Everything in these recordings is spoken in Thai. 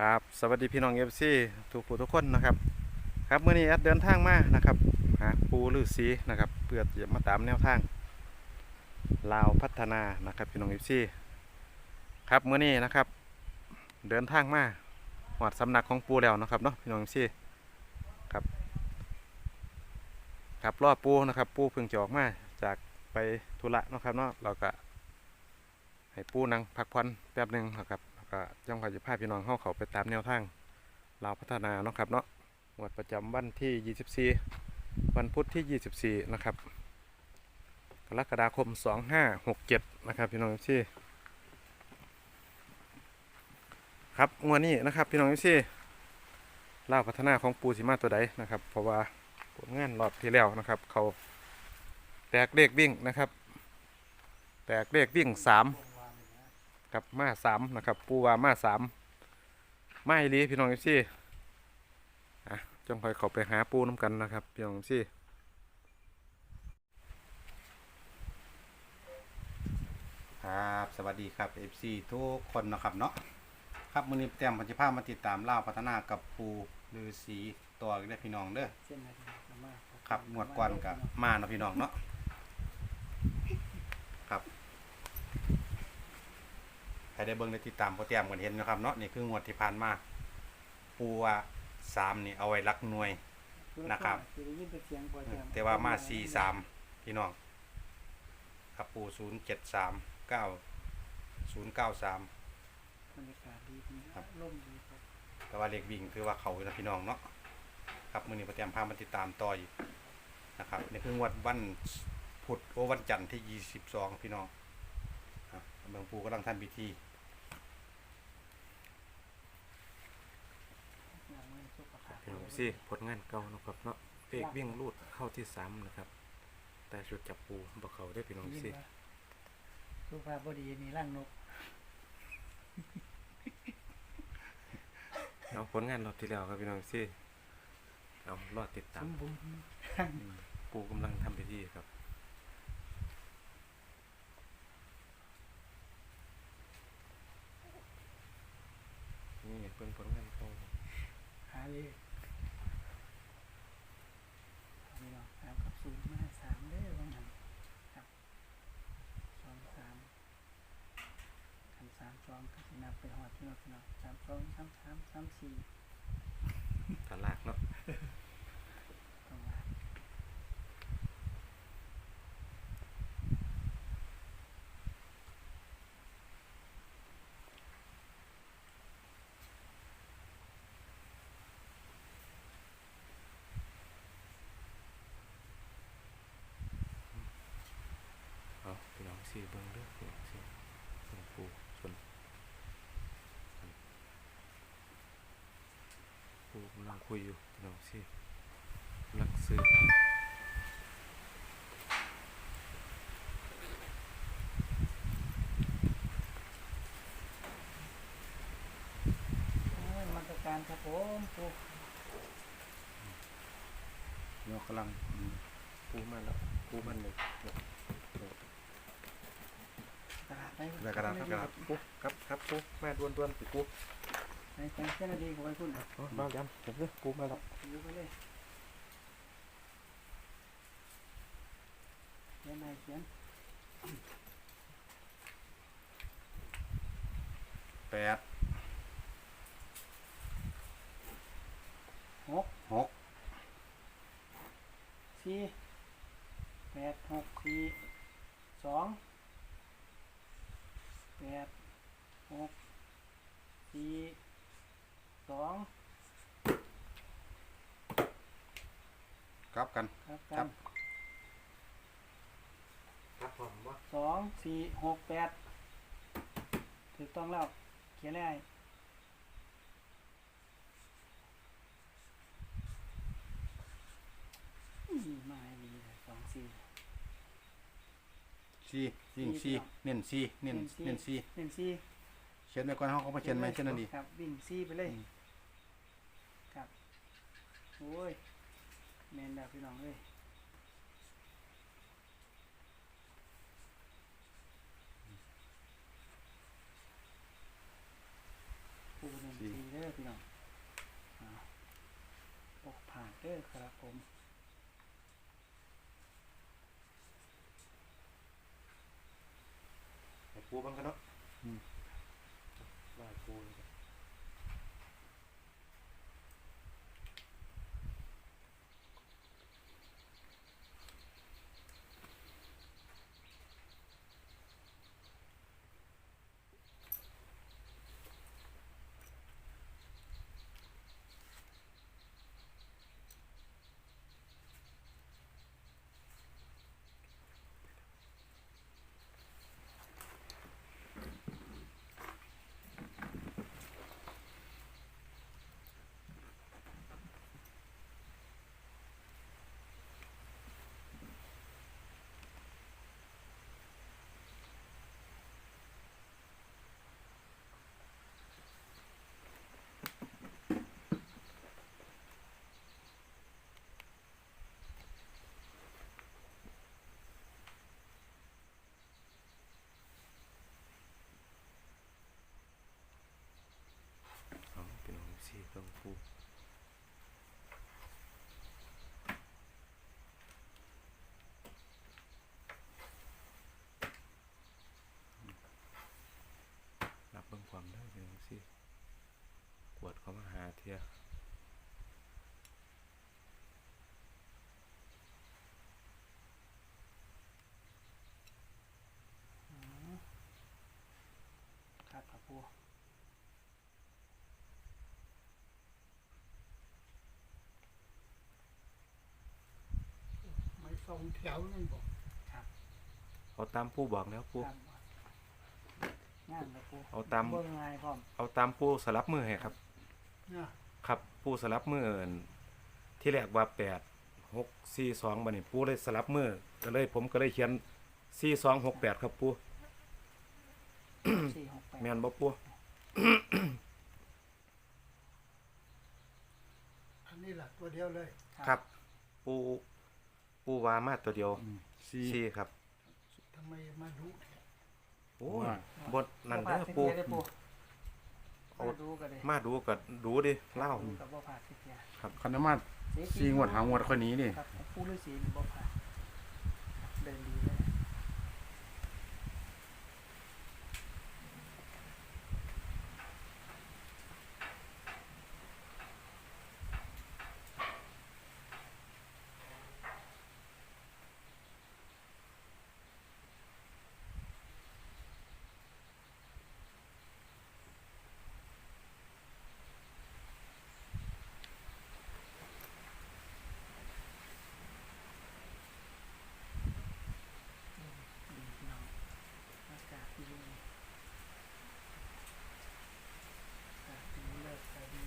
ครับสวัสดีพี่น้องเอฟซีทุกผู้ทุกคนนะครับ ครับเมื่อนี้แอดเดินทางมานะครับหาปูฤาษีนะครับเพื่อจะมาตามแนวทางลาวพัฒนานะครับพี่น้องเอฟซีครับเมื่อนี้นะครับ เดินทางมาหอดสำนักของปูแล้วนะครับเนาะพี่น้องเอฟซีครับครับรอปูนะครับ ปูเพิ่งจะออกมาจากไปธุระนะครับเนาะเราก็ให้ปูนังพักผ่อนแป๊บหนึ่งนะครับ ก็จ้องขอจะพาพี่น้องเข้าเขาไปตามแนวทางเราพัฒนาเนาะครับเนาะงวดประจำวันที่ 24 วันพุธที่ 24 นะครับกรกฎาคม 2567 นะครับพี่น้องที่ครับวันนี้นะครับพี่น้องที่เล่าพัฒนาของปูสีมาตัวใดนะครับ เพราะว่าผลงานรอบที่แล้วนะครับ เขาแตกเลขวิ่งนะครับ แตกเลขวิ่ง3 ครับมาสามนะครับ ปูว่ามาสามไม่ลีพี่น้องเอฟซีอ่จงคอยเข้าไปหาปูน้ำกันนะครับพี่น้องเอฟซีครับสวัสดีครับเอฟซีทุกคนนะครับเนาะครับมือนี้เตรียมพันธิภาพมาติดตามเล่าพัฒนากับปูหรือสีตัวได้พี่น้องเด้อครับงวดก่อนกับมาเนาะพี่น้องเนาะ รได้เบิ่งได้ติดตามโปรแกรมกันเห็นนะครับเนาะนี่คืองวดที่ผ่านมาปูว่าสามนี่เอาไว้รักหน่วย นะครับจะได้ยินเป็นเสียงพอจะแต่ว่ามาสี่สามพี่น้องครับปูศูนย์เจ็ดสามเก้าศูนย์เก้าสาม บรรยากาศดีดีครับร่มดีครับแต่ว่าเลขวิ่งคือว่าเขาอยู่นะพี่น้องเนาะครับมือนี้โปรแกรมพามาติดตามต่ออีกนะครับนี่คืองวดวันพุธโอวันจันทร์ที่ยี่สิบสองพี่น้องอะเมืองปูกำลังทำพิธี อย่างไม่สุขภาพ พี่ น้องสิผลงานเก่านะครับเนาะเลขวิ่งรูดเข้าที่สามนะครับ แต่ชุดจับปูบ่เขาได้อพี่น้องยินสิว่าสุขภาพบดีนี่ร่างนกเอาผลงานรอบที่แล้วครับพี่น้องสิเอารอดติดตาสมมบูรณ์อืมปูกำลังทำพิธีครับนี่เพิ่งผลงานเขาหาเลยนี่เนาะสามกับศูนย์มาสามเด้อว่างั้นครับสองสามขันสามส องก็สินับไปหอดพี่น้องพี่น้องสามสองสามสามสามสี่ตลาดเนาะต้องว่าเอาพี่น้องสิเบิ่งเด้อพี่น้องสิเบิ่งปูส่วนปูกำลัง คุยอยู่พี่น้องสิกำลังซื้อโอ้ยมาตรการครับผมปูเนาะกำลังอืมปูมาแล้วปูมันเลยตลาดไปกระดาษกระดาษปูครับครับปูแม่ดวนดวนๆสิปู ไปไปเส้นนาทีของไปคุณอ๋อมาย้ำเห็นเลยปูมาแล้วอยู่ไปเลยเขียนไหนเขียนแปดหกหกสี่แปดหกสี่สองแปดหกสี่สอง ก ลับกัน ครับครักับนครับผมว่าสองสี่หกแปดถูกต้องแล้ว เขียนได้อืมมาให้ดีเลยสองสี่สี่สี่สี่เน้นสี่เน้นเน้นสี่เน้นสี่ เขียนไว้ก่อนเขาเขามาเขียนไหมเช่นนั้นดี ครับวิ่งซี่ไปเลยอืมครับ โอ้ย แมนดาพี่น้องเลยปูหนึ่งสี่สี่เด้อพี่น้องอ่าปกผ่านเด้อครับผมให้ปูบ้างกันเนาะ องแถวนั่นบอกเอาตามปูบอกแล้วปูครับงานแล้วปูเอาตาม เบิ่งง่ายพร้อมเอาตามปูสลับมือให้ครับเนี่ยครับปูสลับมืออั่นที่แรกว่าแปดหกสี่สองบันนี้ปูเลยสลับมือก็เลยผมก็เลยเขียนสี่สองหกแปดครับปูสี่หกแปดแมนบ่ปูอันนี้แหละตัวเดียวเลยครับ ปูปูวามาตัวเดียวสี่สี่ครับ ทำไมมาดูแถวโอ้ว่าบทนั่นบ่เด้อพลาดปูสิเทียเด้อปู เอามาดูกันเลยมาดูก็ดูดิเล่า ดูกับบ่ผ่านสิเทียคันธมาสี่งวดหางวดคนนี้นี่ครับปูฤาษีนี่บ่ผ่านเดินดีเลย ดีพี่น้องอากาศดีเลยอากาศดีเลิศแต่ดี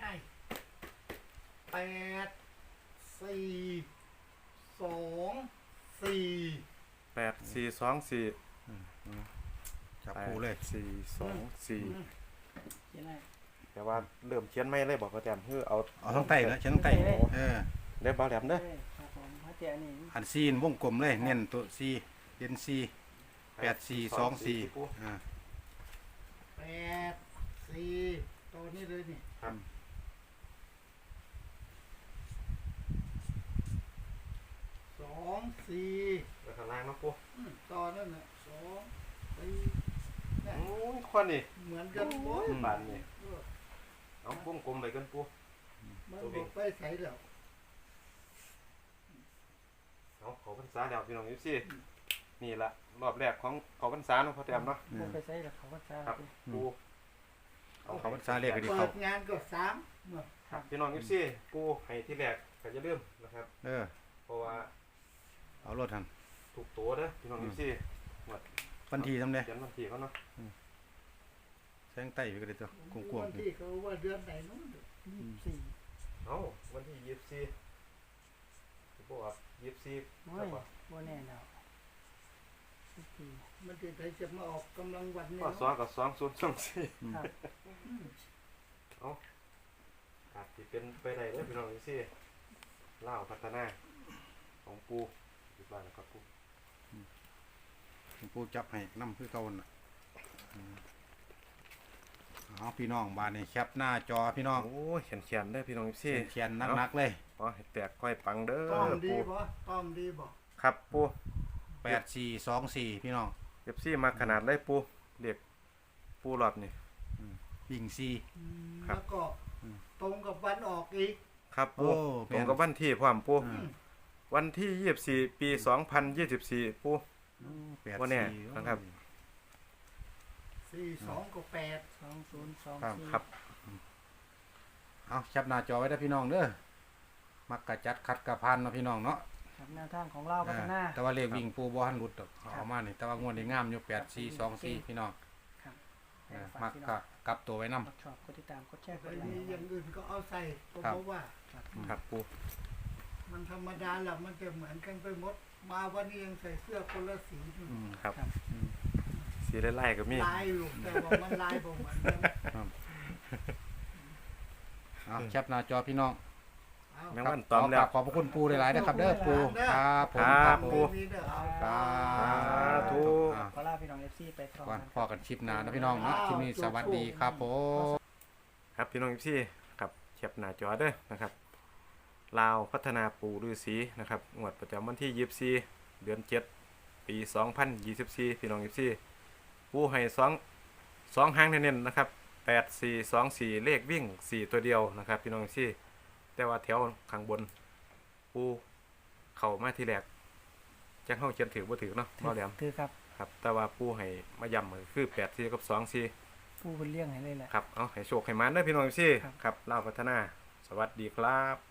ง่ายแป ดสี่สองสี่แปดสี่สองสี่จับปูเลยแปดสี่สองสี่เขียนอะไรแต่ว่าเริ่มเขียนไม่เลยบอกก็แจมคือเอาเอาทั้งไตนะเชิงทั้งไตเออเล็บบาแหลมเด้อเอ้ยครับผมพระเจ้านี่อันซีนวงกลมเลยเน้นตัวซีเด่นซีแปดสี่สองสี่อ่าแปดสี่ตัวนี้เลยนี่ครับ สอง สี่แล้วข้างล่างเนาะปูอืมต่อนั่นน่ะสองสี่เนี่ยโอ้ยควันนี่เหมือนกันหมดบานนี่เออเอาวงกลมไปกันปูมันบอกไปใส่แล้วเอาขอพรรษาแล้วพี่น้องยูซี่นี่ละรอบแรกของขอพรรษาเนาะพ่อแจมเนาะบ่ไปใส่แล้วเขาก็จะครับปูเอาเขาพรรษาเรียกกันดิเปิเขาดงานก็สามเนาะครับพี่น้องยูซี่ปูให้ที่แรกก็จะเริ่าลืมนะครับ เออเพราะว่า เอารถทัน ถูกตัวเด้อพี่น้องยูซี่วันทีทำเลยเขียนวันที่เขาเนาะเชิงไตไปกันเลยตัวกวงวันที่เขาว่าเดือนไหนนู้นยี่สิบสี่ เอาวันที่ยี่สิบสี่บอกว่ายี่สิบโอ้ยบ่แน่แล้วสิบปีมันจะได้จะมาออกกำลังวันเนี่ยก็สองกับสองศูนย์สองสี่ครับอาจจะเป็นไปได้เลยพี่น้องนี่สิเล่าวพัฒนาของปู อยู่บ้านนะครับปูปูจับให้น้ำคือเก่าน่ะอืมเอาพี่น้องบานนี้แคปหน้าจอพี่น้องโอ้ยเขียนเขียนได้อพี่น้องสิเขียนๆนักๆเลยอ๋อให้แตกค่อยปังเด้ต้ออมดีปูบ่ต้อมดีบ่ครับปูแปดสี่สองสี่พี่น้องเอฟซีมาขนาดได้ปูเด็กปูหลอดนี่ วิ่งสี่ครับ แล้วก็ อืม ตรงกับวันออกอีก ครับปูโอ้ตรงกับวันที่พร้อมปูอืม วันที่ยี่สิบสี่ปีสองพันยี่สิบสี่ปู แปดว่าแน่สี่นะครับ สี่สองกับแปดสองศูนย์สองครับสี่ครับ เอาแคปหน้าจอไว้ได้อพี่น้องเด้อมักกะจัดคัดกะพันเนาะพี่น้องเนาะครับแนวทางของเราพัฒนา อ่าแต่ว่าเลขวิ่งปูบ่ทันหลุดดอกเอามานี่แต่ว่างวดนี้งามอยู่แปดสี่สองสี่พี่น้องครับเออฝามักพี่น้กะองกลับตัวไว้นํกดชอบกดติดตามกดแชร์กไอ้ดไลนี่ค์อย่างอื่นก็เอาใส่ก็ครับเพราะว่า ครับ ครับปู มันธรรมดาแหละมันจะเหมือนกันไปหมด มาวันนี้ยังใส่เสื้อคนละสีนี่อืมครับครับสีไล่ๆก็มี ลายอยู่แต่ว่ามันลายบ่เหมือนกันเอาแคปหน้าจอพี่น้องเอาแมงวันตอมแล้ว ขอบพระคุณปูหลายๆนะครับเด้อปูครับผมครับผมปูมีเด้อเอาสาธุ อะขอลาพี่น้องเอฟซีไปพร้อมก่อนกันพอกันคลิปหน้านะพี่น้องเนาะคลิปนี้สวัสดีครับผม ครับพี่น้องพี่ครับแคปหน้าจอเด้อนะครับ ลาวพัฒนาปูฤาษีนะครับงวดประจำวันที่ 24 เดือน 7 ปี 2024 พี่น้องพี่ปูให้สองสองหางเน้นๆนะครับ 8 4 2 4 เลขวิ่ง 4 ตัวเดียวนะครับพี่น้องพี่แต่ว่าแถวข้างบนปูเข้ามาที่แรกจังเข้าเขียนถือบ่ถือเนาะบ่แหลมคือครับครับ แต่ว่าปูให้มาย้ำก็คือ8 4กับ2 4ผู้เป็นเลี้ยงให้เลยแหละครับเอาให้โชคให้มันเด้อพี่น้องพี่ครับครับเล่าวพัฒนา สวัสดีครับ